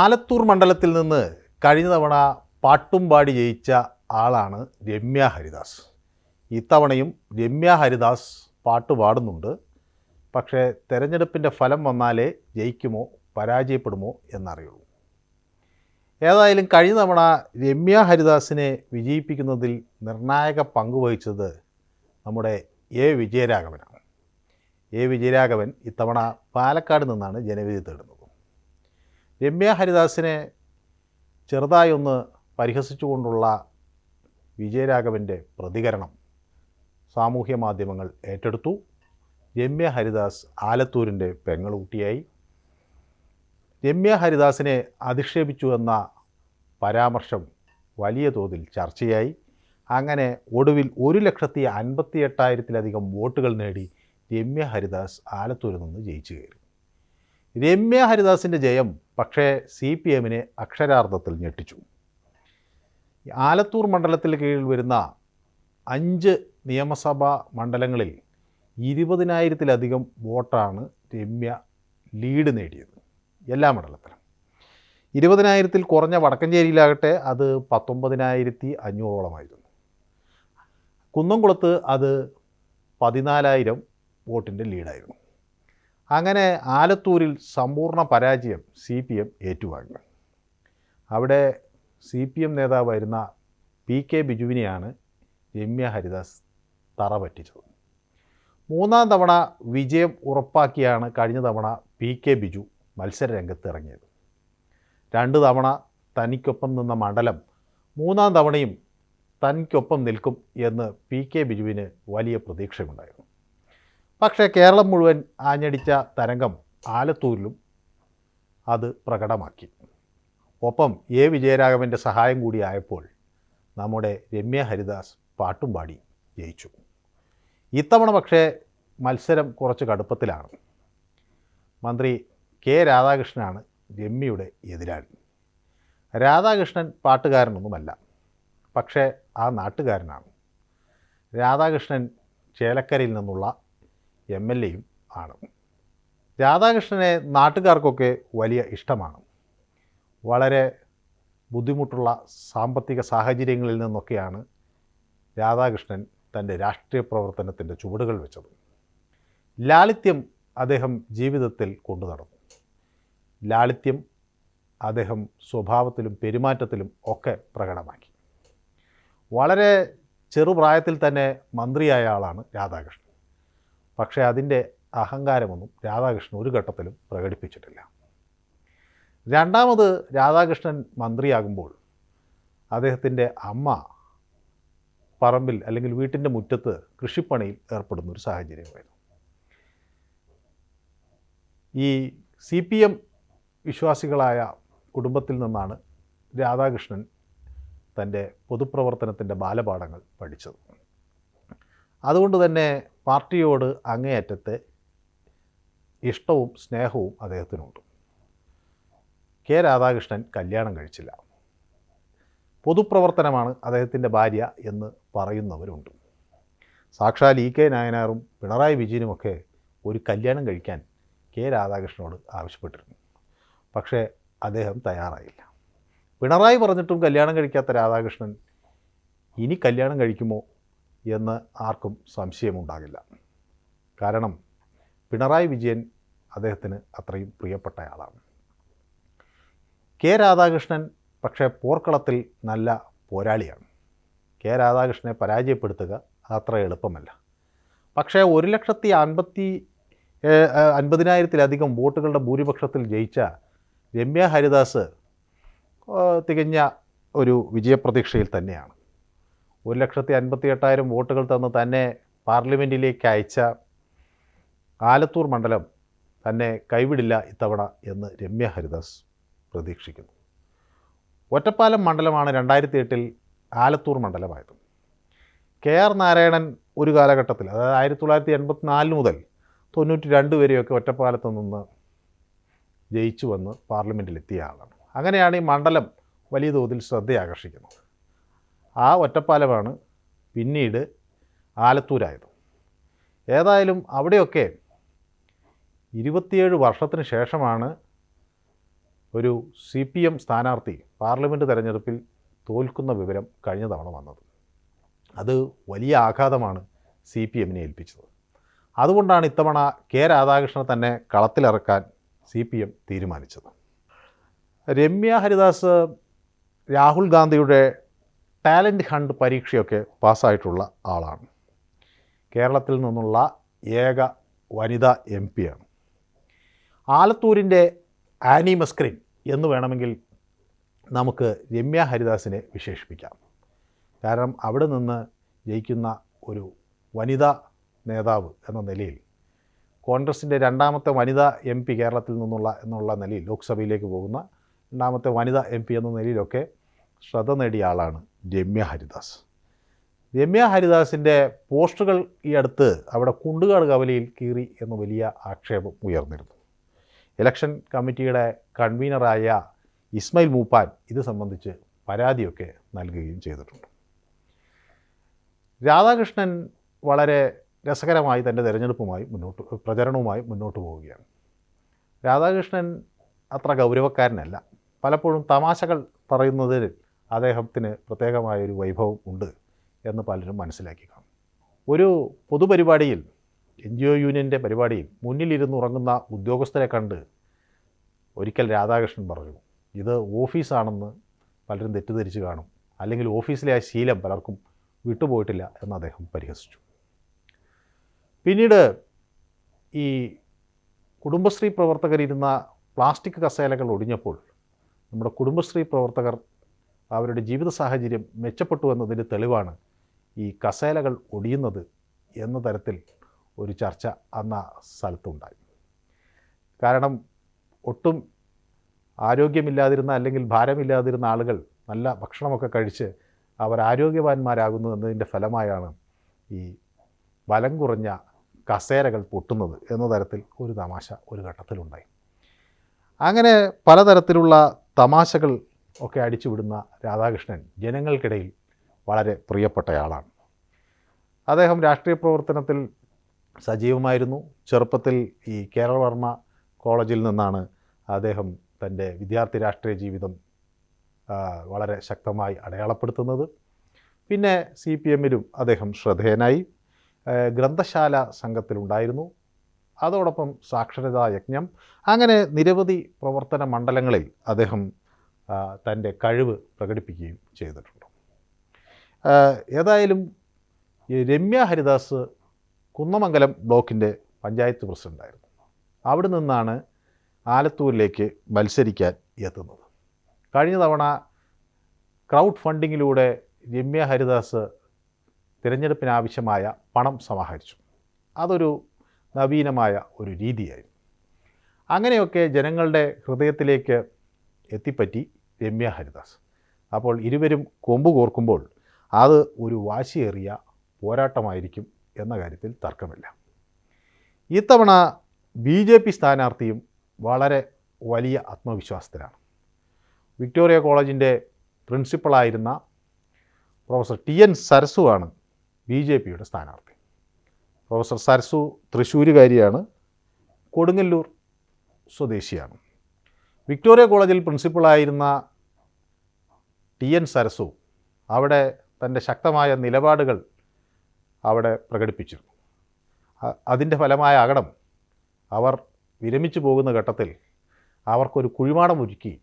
ആലത്തൂർ മണ്ഡലത്തിൽ നിന്ന് കഴിഞ്ഞ തവണ പാട്ടും പാടി ജയിച്ച ആളാണ് രമ്യ ഹരിദാസ്. ഇത്തവണയും രമ്യ ഹരിദാസ് പാട്ട് പാടുന്നുണ്ട്. പക്ഷേ തെരഞ്ഞെടുപ്പിന്റെ ഫലം വന്നാലേ ജയിക്കുമോ പരാജയപ്പെടുമോ എന്നറിയുള്ളൂ. ഏതായാലും കഴിഞ്ഞ തവണ രമ്യ ഹരിദാസിനെ വിജയിപ്പിക്കുന്നതിൽ നിർണായക പങ്ക് വഹിച്ചത് നമ്മുടെ എ വിജയരാഘവനാണ്. എ വിജയരാഘവൻ ഇത്തവണ പാലക്കാട് നിന്നാണ് ജനവിധി തേടുന്നത്. രമ്യ ഹരിദാസിനെ ചെറുതായി ഒന്ന് പരിഹസിച്ചുകൊണ്ടുള്ള വിജയരാഘവന്റെ പ്രതികരണം സാമൂഹ്യ മാധ്യമങ്ങൾ ഏറ്റെടുത്തു. രമ്യ ഹരിദാസ് ആലത്തൂരിന്റെ പെങ്ങളൂട്ടിയായി രമ്യ ഹരിദാസിനെ അധിക്ഷേപിച്ചു എന്ന പരാമർശം വലിയ തോതിൽ ചർച്ചയായി. അങ്ങനെ ഒടുവിൽ ഒരു ലക്ഷത്തി അൻപത്തി എട്ടായിരത്തിലധികം വോട്ടുകൾ നേടി രമ്യ ഹരിദാസ് ആലത്തൂരിൽ നിന്ന് ജയിച്ചു കയറി. രമ്യ ഹരിദാസിന്റെ ജയം പക്ഷേ സി പി എമ്മിനെ അക്ഷരാർത്ഥത്തിൽ ഞെട്ടിച്ചു. ആലത്തൂർ മണ്ഡലത്തിൽ കീഴിൽ വരുന്ന അഞ്ച് നിയമസഭാ മണ്ഡലങ്ങളിൽ ഇരുപതിനായിരത്തിലധികം വോട്ടാണ് രമ്യ ലീഡ് നേടിയത് എല്ലാ മണ്ഡലത്തിലും. ഇരുപതിനായിരത്തിൽ കുറഞ്ഞ വടക്കഞ്ചേരിയിലാകട്ടെ അത് പത്തൊമ്പതിനായിരത്തി അഞ്ഞൂറോളമായിരുന്നു കുന്നംകുളത്ത് അത് പതിനാലായിരം വോട്ടിന്റെ ലീഡായിരുന്നു. അങ്ങനെ ആലത്തൂരിൽ സമ്പൂർണ പരാജയം സി പി എം ഏറ്റുവാങ്ങി. അവിടെ സി പി എം നേതാവായിരുന്ന പി കെ ബിജുവിനെയാണ് രമ്യ ഹരിദാസ് തറ പറ്റിച്ചത് മൂന്നാം തവണ വിജയം ഉറപ്പാക്കിയാണ് കഴിഞ്ഞ തവണ പി കെ ബിജു മത്സര രംഗത്ത് ഇറങ്ങിയത്. രണ്ട് തവണ തനിക്കൊപ്പം നിന്ന മണ്ഡലം മൂന്നാം തവണയും തനിക്കൊപ്പം നിൽക്കും എന്ന് പി കെ ബിജുവിന് വലിയ പ്രതീക്ഷയുണ്ടായിരുന്നു. പക്ഷേ കേരളം മുഴുവൻ ആഞ്ഞടിച്ച തരംഗം ആലത്തൂരിലും അത് പ്രകടമാക്കി. ഒപ്പം എ വിജയരാഘവന്റെ സഹായം കൂടി ആയപ്പോൾ നമ്മുടെ രമ്യ ഹരിദാസ് പാട്ടും പാടി ജയിച്ചു. ഇത്തവണ പക്ഷേ മത്സരം കുറച്ച് കടുപ്പത്തിലാണ്. മന്ത്രി കെ രാധാകൃഷ്ണനാണ് രമ്യയുടെ എതിരാളി. രാധാകൃഷ്ണൻ പാട്ടുകാരനൊന്നുമല്ല പക്ഷേ ആ നാട്ടുകാരനാണ്. രാധാകൃഷ്ണൻ ചേലക്കരയിൽ നിന്നുള്ള എം എൽ എയും ആണ്. രാധാകൃഷ്ണനെ നാട്ടുകാർക്കൊക്കെ വലിയ ഇഷ്ടമാണ്. വളരെ ബുദ്ധിമുട്ടുള്ള സാമ്പത്തിക സാഹചര്യങ്ങളിൽ നിന്നൊക്കെയാണ് രാധാകൃഷ്ണൻ തന്റെ രാഷ്ട്രീയ പ്രവർത്തനത്തിന്റെ ചുവടുകൾ വെച്ചത്. ലാളിത്യം അദ്ദേഹം ജീവിതത്തിൽ കൊണ്ടു നടന്നു. ലാളിത്യം അദ്ദേഹം സ്വഭാവത്തിലും പെരുമാറ്റത്തിലും ഒക്കെ പ്രകടമാക്കി. വളരെ ചെറുപ്രായത്തിൽ തന്നെ മന്ത്രിയായ ആളാണ് രാധാകൃഷ്ണൻ. പക്ഷേ അതിന്റെ അഹങ്കാരമൊന്നും രാധാകൃഷ്ണൻ ഒരു ഘട്ടത്തിലും പ്രകടിപ്പിച്ചിട്ടില്ല. രണ്ടാമത് രാധാകൃഷ്ണൻ മന്ത്രിയാകുമ്പോൾ അദ്ദേഹത്തിന്റെ അമ്മ പറമ്പിൽ അല്ലെങ്കിൽ വീട്ടിന്റെ മുറ്റത്ത് കൃഷിപ്പണിയിൽ ഏർപ്പെടുന്ന ഒരു സാഹചര്യമായിരുന്നു. ഈ സി പി എം വിശ്വാസികളായ കുടുംബത്തിൽ നിന്നാണ് രാധാകൃഷ്ണൻ തന്റെ പൊതുപ്രവർത്തനത്തിന്റെ ബാലപാഠങ്ങൾ പഠിച്ചത്. അതുകൊണ്ട് തന്നെ പാർട്ടിയോട് അങ്ങേയറ്റത്തെ ഇഷ്ടവും സ്നേഹവും അദ്ദേഹത്തിനുണ്ട്. കെ രാധാകൃഷ്ണൻ കല്യാണം കഴിച്ചില്ല. പൊതുപ്രവർത്തനമാണ് അദ്ദേഹത്തിന്റെ ഭാര്യ എന്ന് പറയുന്നവരുണ്ട്. സാക്ഷാൽ ഇ കെ നായനാറും പിണറായി വിജയനുമൊക്കെ ഒരു കല്യാണം കഴിക്കാൻ കെ രാധാകൃഷ്ണനോട് ആവശ്യപ്പെട്ടിരുന്നു. പക്ഷേ അദ്ദേഹം തയ്യാറായില്ല. പിണറായി പറഞ്ഞിട്ടും കല്യാണം കഴിക്കാത്ത രാധാകൃഷ്ണൻ ഇനി കല്യാണം കഴിക്കുമോ എന്ന് ആർക്കും സംശയമുണ്ടാകില്ല. കാരണം പിണറായി വിജയൻ അദ്ദേഹത്തിന് അത്രയും പ്രിയപ്പെട്ടയാളാണ്. കെ രാധാകൃഷ്ണൻ പക്ഷേ പോർക്കളത്തിൽ നല്ല പോരാളിയാണ്. കെ രാധാകൃഷ്ണനെ പരാജയപ്പെടുത്തുക അത്ര എളുപ്പമല്ല. പക്ഷേ ഒരു ലക്ഷത്തി അൻപത്തി അൻപതിനായിരത്തിലധികം വോട്ടുകളുടെ ഭൂരിപക്ഷത്തിൽ ജയിച്ച രമ്യ ഹരിദാസ് തികഞ്ഞ ഒരു വിജയപ്രതീക്ഷയിൽ തന്നെയാണ്. ഒരു ലക്ഷത്തി അൻപത്തി എട്ടായിരം വോട്ടുകൾ തന്ന് തന്നെ പാർലമെന്റിലേക്ക് അയച്ച ആലത്തൂർ മണ്ഡലം തന്നെ കൈവിടില്ല ഇത്തവണ എന്ന് രമ്യ ഹരിദാസ് പ്രതീക്ഷിക്കുന്നു. ഒറ്റപ്പാലം മണ്ഡലമാണ് രണ്ടായിരത്തി എട്ടിൽ ആലത്തൂർ മണ്ഡലമായത്. കെ ആർ നാരായണൻ ഒരു കാലഘട്ടത്തിൽ അതായത് ആയിരത്തി തൊള്ളായിരത്തി എൺപത്തി നാല് മുതൽ തൊണ്ണൂറ്റി രണ്ട് വരെയൊക്കെ ഒറ്റപ്പാലത്ത് നിന്ന് ജയിച്ചു വന്ന് പാർലമെന്റിലെത്തിയ ആളാണ്. അങ്ങനെയാണ് ഈ മണ്ഡലം വലിയ തോതിൽ ശ്രദ്ധയാകർഷിക്കുന്നത്. ആ ഒറ്റപ്പാലമാണ് പിന്നീട് ആലത്തൂരായത്. ഏതായാലും അവിടെയൊക്കെ ഇരുപത്തിയേഴ് വർഷത്തിന് ശേഷമാണ് ഒരു സി പി എം സ്ഥാനാർത്ഥി പാർലമെന്റ് തെരഞ്ഞെടുപ്പിൽ തോൽക്കുന്ന വിവരം കഴിഞ്ഞ തവണ വന്നത്. അത് വലിയ ആഘാതമാണ് സി പി എമ്മിനെ ഏൽപ്പിച്ചത്. അതുകൊണ്ടാണ് ഇത്തവണ കെ രാധാകൃഷ്ണനെ തന്നെ കളത്തിലിറക്കാൻ സി പി എം തീരുമാനിച്ചത്. രമ്യ ഹരിദാസ് രാഹുൽ ഗാന്ധിയുടെ ടാലന്റ് ഹണ്ട് പരീക്ഷയൊക്കെ പാസ്സായിട്ടുള്ള ആളാണ്. കേരളത്തിൽ നിന്നുള്ള ഏക വനിതാ എം പിയാണ് ആലത്തൂരിന്റെ ആനി മസ്ക്രിൻ എന്ന് വേണമെങ്കിൽ നമുക്ക് രമ്യ ഹരിദാസിനെ വിശേഷിപ്പിക്കാം. കാരണം അവിടെ നിന്ന് ജയിക്കുന്ന ഒരു വനിതാ നേതാവ് എന്ന നിലയിൽ കോൺഗ്രസിന്റെ രണ്ടാമത്തെ വനിതാ എം പി കേരളത്തിൽ നിന്നുള്ള എന്നുള്ള നിലയിൽ ലോക്സഭയിലേക്ക് പോകുന്ന രണ്ടാമത്തെ വനിതാ എം പി എന്ന നിലയിലൊക്കെ ശ്രദ്ധ നേടിയ ആളാണ് രമ്യ ഹരിദാസ്. രമ്യ ഹരിദാസിന്റെ പോസ്റ്ററുകൾ ഈ അടുത്ത് അവിടെ കുണ്ടുകാട് കവലയിൽ കീറി എന്ന വലിയ ആക്ഷേപം ഉയർന്നിരുന്നു. ഇലക്ഷൻ കമ്മിറ്റിയുടെ കൺവീനറായ ഇസ്മയിൽ മൂപ്പാൻ ഇത് സംബന്ധിച്ച് പരാതിയൊക്കെ നൽകുകയും ചെയ്തിട്ടുണ്ട്. രാധാകൃഷ്ണൻ വളരെ രസകരമായി തന്റെ തിരഞ്ഞെടുപ്പുമായി മുന്നോട്ട് പ്രചരണവുമായി മുന്നോട്ട് പോവുകയാണ്. രാധാകൃഷ്ണൻ അത്ര ഗൗരവക്കാരനല്ല. പലപ്പോഴും തമാശകൾ പറയുന്നതിൽ അദ്ദേഹത്തിന് പ്രത്യേകമായൊരു വൈഭവം ഉണ്ട് എന്ന് പലരും മനസ്സിലാക്കി കാണും. ഒരു പൊതുപരിപാടിയിൽ എൻ ജി ഒ യൂണിയന്റെ പരിപാടിയിൽ മുന്നിലിരുന്ന് ഉറങ്ങുന്ന ഉദ്യോഗസ്ഥരെ കണ്ട് ഒരിക്കൽ രാധാകൃഷ്ണൻ പറഞ്ഞു ഇത് ഓഫീസാണെന്ന് പലരും തെറ്റിദ്ധരിച്ച് കാണും. അല്ലെങ്കിൽ ഓഫീസിലെ ആ ശീലം പലർക്കും വിട്ടുപോയിട്ടില്ല എന്ന് അദ്ദേഹം പരിഹസിച്ചു. പിന്നീട് ഈ കുടുംബശ്രീ പ്രവർത്തകരിരുന്ന പ്ലാസ്റ്റിക് കസേലകൾ ഒടിഞ്ഞപ്പോൾ നമ്മുടെ കുടുംബശ്രീ പ്രവർത്തകർ അവരുടെ ജീവിത സാഹചര്യം മെച്ചപ്പെട്ടു എന്നതിന്റെ തെളിവാണ് ഈ കസേലകൾ ഒടിയുന്നത് എന്ന തരത്തിൽ ഒരു ചർച്ച അന്ന് ആ സ്ഥലത്തുണ്ടായി. കാരണം ഒട്ടും ആരോഗ്യമില്ലാതിരുന്ന അല്ലെങ്കിൽ ഭാരമില്ലാതിരുന്ന ആളുകൾ നല്ല ഭക്ഷണമൊക്കെ കഴിച്ച് അവർ ആരോഗ്യവാന്മാരാകുന്നു എന്നതിന്റെ ഫലമായാണ് ഈ ബലം കുറഞ്ഞ കസേരകൾ പൊട്ടുന്നത് എന്ന തരത്തിൽ ഒരു തമാശ ഒരു ഘട്ടത്തിലുണ്ടായി. അങ്ങനെ പലതരത്തിലുള്ള തമാശകൾ ഒക്കെ അടിച്ചുവിടുന്ന രാധാകൃഷ്ണൻ ജനങ്ങൾക്കിടയിൽ വളരെ പ്രിയപ്പെട്ടയാളാണ്. അദ്ദേഹം രാഷ്ട്രീയ പ്രവർത്തനത്തിൽ സജീവമായിരുന്നു. ചെറുപ്പത്തിൽ ഈ കേരളവർമ്മ കോളേജിൽ നിന്നാണ് അദ്ദേഹം തന്റെ വിദ്യാർത്ഥി രാഷ്ട്രീയ ജീവിതം വളരെ ശക്തമായി അടയാളപ്പെടുത്തുന്നത്. പിന്നെ സി പി എമ്മിലും അദ്ദേഹം ശ്രദ്ധേയനായി. ഗ്രന്ഥശാല സംഘത്തിലുണ്ടായിരുന്നു. അതോടൊപ്പം സാക്ഷരതാ യജ്ഞം. അങ്ങനെ നിരവധി പ്രവർത്തന മണ്ഡലങ്ങളിൽ അദ്ദേഹം തന്റെ കഴിവ് പ്രകടിപ്പിക്കുകയും ചെയ്തിട്ടുണ്ട്. ഏതായാലും രമ്യ ഹരിദാസ് കുന്നമംഗലം ബ്ലോക്കിന്റെ പഞ്ചായത്ത് പ്രസിഡന്റായിരുന്നു അവിടെ നിന്നാണ് ആലത്തൂരിലേക്ക് മത്സരിക്കാൻ എത്തുന്നത്. കഴിഞ്ഞ തവണ ക്രൗഡ് ഫണ്ടിങ്ങിലൂടെ രമ്യ ഹരിദാസ് തിരഞ്ഞെടുപ്പിനാവശ്യമായ പണം സമാഹരിച്ചു. അതൊരു നവീനമായ ഒരു രീതിയായിരുന്നു. അങ്ങനെയൊക്കെ ജനങ്ങളുടെ ഹൃദയത്തിലേക്ക് എത്തിപ്പറ്റി രമ്യ ഹരിദാസ്. അപ്പോൾ ഇരുവരും കൊമ്പ് കോർക്കുമ്പോൾ അത് ഒരു വാശിയേറിയ പോരാട്ടമായിരിക്കും എന്ന കാര്യത്തിൽ തർക്കമില്ല. ഇത്തവണ ബി ജെ പി സ്ഥാനാർത്ഥിയും വളരെ വലിയ ആത്മവിശ്വാസത്തിലാണ്. വിക്ടോറിയ കോളേജിന്റെ പ്രിൻസിപ്പളായിരുന്ന പ്രൊഫസർ ടി എൻ സരസുവാണ് ബി ജെ പിയുടെ സ്ഥാനാർത്ഥി. പ്രൊഫസർ സരസു തൃശ്ശൂരുകാരിയാണ് കൊടുങ്ങല്ലൂർ സ്വദേശിയാണ്. വിക്ടോറിയ കോളേജിൽ പ്രിൻസിപ്പളായിരുന്ന ടി എൻ സരസു അവിടെ തന്റെ ശക്തമായ നിലപാടുകൾ അവിടെ പ്രകടിപ്പിച്ചു. അതിന്റെ ഫലമായ അകടം അവർ വിരമിച്ചു പോകുന്ന ഘട്ടത്തിൽ അവർക്കൊരു കുഴിമാടം ഒരുക്കി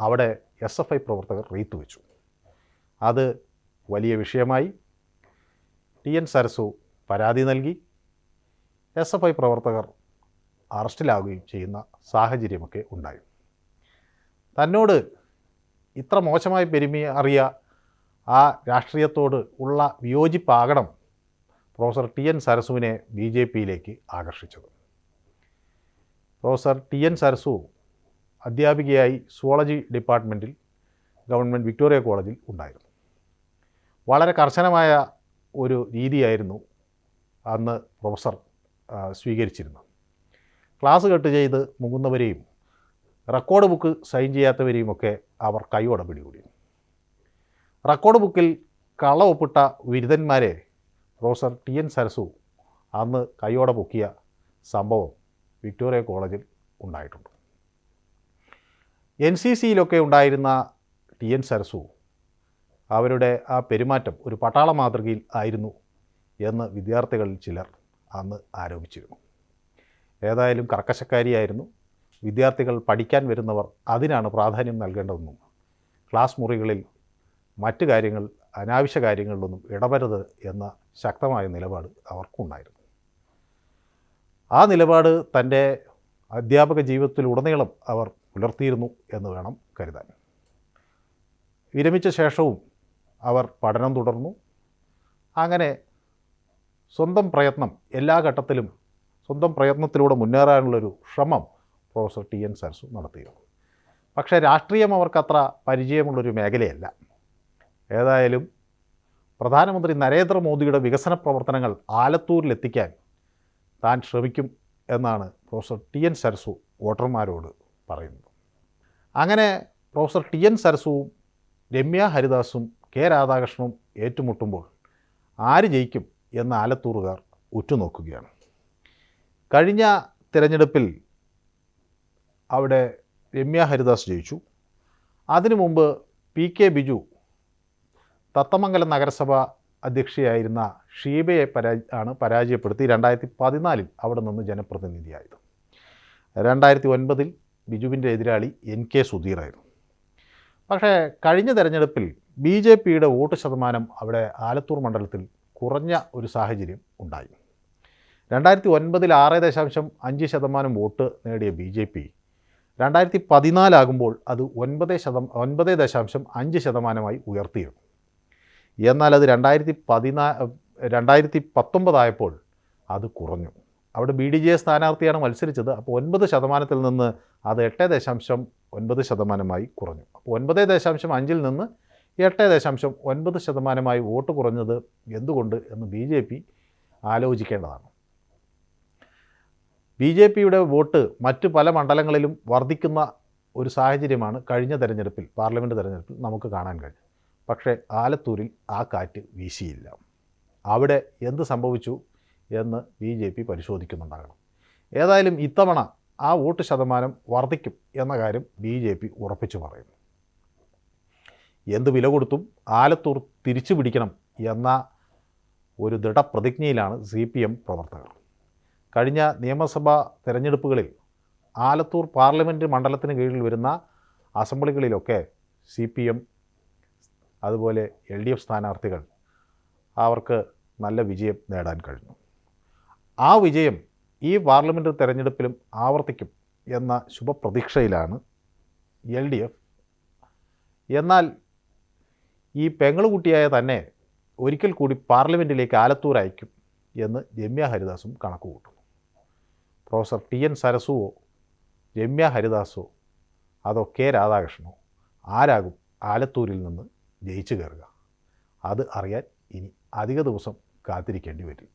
അവിടെ എസ് എഫ് ഐ പ്രവർത്തകർ റീത്ത് വെച്ചു. അത് വലിയ വിഷയമായി. ടി എൻ സരസു പരാതി നൽകി. എസ് എഫ് ഐ പ്രവർത്തകർ അറസ്റ്റിലാവുകയും ചെയ്യുന്ന സാഹചര്യമൊക്കെ ഉണ്ടായി. തന്നോട് ഇത്ര മോശമായി പെരുമാറിയ ആ രാഷ്ട്രീയത്തോട് ഉള്ള വിയോജിപ്പാകണം പ്രൊഫസർ ടി എൻ സരസുവിനെ ബി ജെ പിയിലേക്ക് ആകർഷിച്ചത്. പ്രൊഫസർ ടി എൻ സരസു അധ്യാപികയായി സുവോളജി ഡിപ്പാർട്ട്മെന്റിൽ ഗവൺമെന്റ് വിക്ടോറിയ കോളേജിൽ ഉണ്ടായിരുന്നു. വളരെ കർശനമായ ഒരു രീതിയായിരുന്നു അന്ന് പ്രൊഫസർ സ്വീകരിച്ചിരുന്നത്. ക്ലാസ് കട്ട് ചെയ്ത് മുങ്ങുന്നവരെയും റെക്കോർഡ് ബുക്ക് സൈൻ ചെയ്യാത്തവരെയും ഒക്കെ അവർ കൈയോടെ പിടികൂടി റെക്കോർഡ് ബുക്കിൽ കള ഒപ്പിട്ട ബിരുദന്മാരെ പ്രൊഫസർ ടി എൻ സരസു അന്ന് കൈയോടെ പൊക്കിയ സംഭവം വിക്ടോറിയ കോളേജിൽ ഉണ്ടായിട്ടുണ്ട്. എൻ സി സിയിലൊക്കെ ഉണ്ടായിരുന്ന ടി എൻ സരസു അവരുടെ ആ പെരുമാറ്റം ഒരു പട്ടാള മാതൃകയിൽ ആയിരുന്നു എന്ന് വിദ്യാർത്ഥികളിൽ ചിലർ അന്ന് ആരോപിച്ചിരുന്നു. ഏതായാലും കർക്കശക്കാരിയായിരുന്നു വിദ്യാർത്ഥികൾ പഠിക്കാൻ വരുന്നവർ അതിനാണ് പ്രാധാന്യം നൽകേണ്ടതെന്നും ക്ലാസ് മുറികളിൽ മറ്റ് കാര്യങ്ങൾ അനാവശ്യ കാര്യങ്ങളിലൊന്നും ഇടപെടരുത് എന്ന ശക്തമായ നിലപാട് അവർക്കുണ്ടായിരുന്നു. ആ നിലപാട് തന്റെ അധ്യാപക ജീവിതത്തിലുടനീളം അവർ പുലർത്തിയിരുന്നു എന്ന് വേണം കരുതാൻ. വിരമിച്ച ശേഷവും അവർ പഠനം തുടർന്നു. അങ്ങനെ സ്വന്തം പ്രയത്നം എല്ലാ ഘട്ടത്തിലും സ്വന്തം പ്രയത്നത്തിലൂടെ മുന്നേറാനുള്ളൊരു ശ്രമം പ്രൊഫസർ ടി എൻ സരസു നടത്തിയിരുന്നു പക്ഷേ രാഷ്ട്രീയം അവർക്കത്ര പരിചയമുള്ളൊരു മേഖലയല്ല. ഏതായാലും പ്രധാനമന്ത്രി നരേന്ദ്രമോദിയുടെ വികസന പ്രവർത്തനങ്ങൾ ആലത്തൂരിലെത്തിക്കാൻ താൻ ശ്രമിക്കും എന്നാണ് പ്രൊഫസർ ടി എൻ സരസു വോട്ടർമാരോട് പറയുന്നത്. അങ്ങനെ പ്രൊഫസർ ടി എൻ സരസുവും രമ്യ ഹരിദാസും കെ രാധാകൃഷ്ണനും ഏറ്റുമുട്ടുമ്പോൾ ആര് ജയിക്കും എന്ന് ആലത്തൂറുകാർ ഉറ്റുനോക്കുകയാണ്. കഴിഞ്ഞ തിരഞ്ഞെടുപ്പിൽ അവിടെ രമ്യ ഹരിദാസ് ജയിച്ചു. അതിനു മുമ്പ് പി കെ ബിജു തത്തമംഗലം നഗരസഭ അധ്യക്ഷയായിരുന്ന ഷീബയെ പരാ ആണ് പരാജയപ്പെടുത്തി രണ്ടായിരത്തി പതിനാലിൽ അവിടെ നിന്ന് ജനപ്രതിനിധിയായത്. രണ്ടായിരത്തി ഒൻപതിൽ ബിജുവിന്റെ എതിരാളി എൻ കെ സുധീറായിരുന്നു പക്ഷേ കഴിഞ്ഞ തെരഞ്ഞെടുപ്പിൽ ബി ജെ പിയുടെ വോട്ട് ശതമാനം അവിടെ ആലത്തൂർ മണ്ഡലത്തിൽ കുറഞ്ഞ ഒരു സാഹചര്യം ഉണ്ടായി. രണ്ടായിരത്തി ഒൻപതിൽ ആറ് ദശാംശം അഞ്ച് ശതമാനം വോട്ട് നേടിയ ബി ജെ പി രണ്ടായിരത്തി പതിനാലാകുമ്പോൾ അത് ഒൻപത് ശതം ഒൻപത് ദശാംശം അഞ്ച് ശതമാനമായി ഉയർത്തിയിരുന്നു. എന്നാൽ അത് രണ്ടായിരത്തി പതിനാ രണ്ടായിരത്തി പത്തൊമ്പതായപ്പോൾ അത് കുറഞ്ഞു. അവിടെ ബി ഡി ജെ സ്ഥാനാർത്ഥിയാണ് മത്സരിച്ചത്. അപ്പോൾ ഒൻപത് ശതമാനത്തിൽ നിന്ന് അത് എട്ട് ദശാംശം ഒൻപത് ശതമാനമായി കുറഞ്ഞു. അപ്പോൾ ഒൻപത് ദശാംശം അഞ്ചിൽ നിന്ന് എട്ട് ദശാംശം ഒൻപത് ശതമാനമായി വോട്ട് കുറഞ്ഞത് എന്തുകൊണ്ട് എന്ന് ബി ജെ പി ആലോചിക്കേണ്ടതാണ്. ബി ജെ പിയുടെ വോട്ട് മറ്റു പല മണ്ഡലങ്ങളിലും വർദ്ധിക്കുന്ന ഒരു സാഹചര്യമാണ് കഴിഞ്ഞ തെരഞ്ഞെടുപ്പിൽ പാർലമെന്റ് തെരഞ്ഞെടുപ്പിൽ നമുക്ക് കാണാൻ കഴിയും പക്ഷേ ആലത്തൂരിൽ ആ കാറ്റ് വീശിയില്ല. അവിടെ എന്ത് സംഭവിച്ചു എന്ന് ബി ജെ പി പരിശോധിക്കുന്നുണ്ടാകണം. ഏതായാലും ഇത്തവണ ആ വോട്ട് ശതമാനം വർദ്ധിക്കും എന്ന കാര്യം ബി ജെ പി ഉറപ്പിച്ചു പറയുന്നു. എന്ത് വില കൊടുത്തും ആലത്തൂർ തിരിച്ചു പിടിക്കണം എന്ന ഒരു ദൃഢപ്രതിജ്ഞയിലാണ് സി പി എം പ്രവർത്തകർ. കഴിഞ്ഞ നിയമസഭാ തെരഞ്ഞെടുപ്പുകളിൽ ആലത്തൂർ പാർലമെന്റ് മണ്ഡലത്തിന് കീഴിൽ വരുന്ന അസംബ്ലികളിലൊക്കെ സി പി എം അതുപോലെ എൽ ഡി എഫ് സ്ഥാനാർത്ഥികൾ അവർക്ക് നല്ല വിജയം നേടാൻ കഴിഞ്ഞു. ആ വിജയം ഈ പാർലമെന്റ് തെരഞ്ഞെടുപ്പിലും ആവർത്തിക്കും എന്ന ശുഭപ്രതീക്ഷയിലാണ് എൽ ഡി എഫ്. എന്നാൽ ഈ പെങ്ങളുകുട്ടിയായ തന്നെ ഒരിക്കൽ കൂടി പാർലമെന്റിലേക്ക് ആലത്തൂർ അയക്കും എന്ന് രമ്യ ഹരിദാസും കണക്ക് കൂട്ടുന്നു പ്രൊഫസർ ടി എൻ സരസുവോ രമ്യ ഹരിദാസോ അതോ കെ രാധാകൃഷ്ണനോ ആരാകും ആലത്തൂരിൽ നിന്ന് ജയിച്ചു കയറുക? അത് അറിയാൻ ഇനി അധിക ദിവസം കാത്തിരിക്കേണ്ടി വരും.